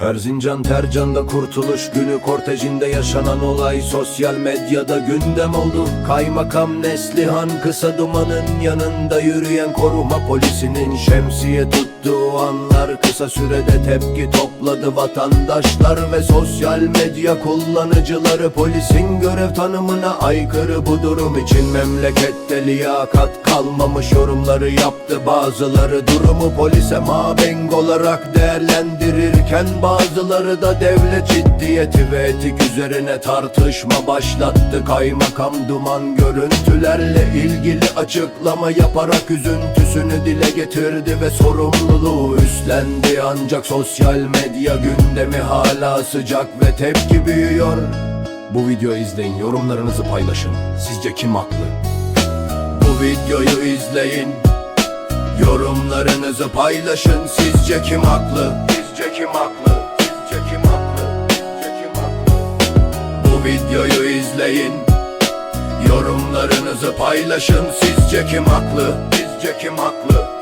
Erzincan Tercan'da kurtuluş günü kortejinde yaşanan olay sosyal medyada gündem oldu. Kaymakam Neslihan kısa dumanın yanında yürüyen koruma polisinin şemsiye tuttuğu anlar kısa sürede tepki topladı vatandaşlar ve sosyal medya kullanıcıları. Polisin görev tanımına aykırı bu durum için memlekette liyakat kalmamış yorumları yaptı bazıları. Durumu polise mabenk olarak değerlendirirken bazıları da devlet ciddiyeti ve etik üzerine tartışma başlattı. Kaymakam duman görüntülerle ilgili açıklama yaparak üzüntüsünü dile getirdi ve sorumluluğu üstlendi. Ancak sosyal medya gündemi hala sıcak ve tepki büyüyor. Bu videoyu izleyin yorumlarınızı paylaşın. Sizce kim haklı? Bu videoyu izleyin Yorumlarınızı paylaşın. Sizce kim haklı? Sizce kim haklı? Videoyu izleyin Yorumlarınızı paylaşın? Sizce kim haklı? Sizce kim haklı?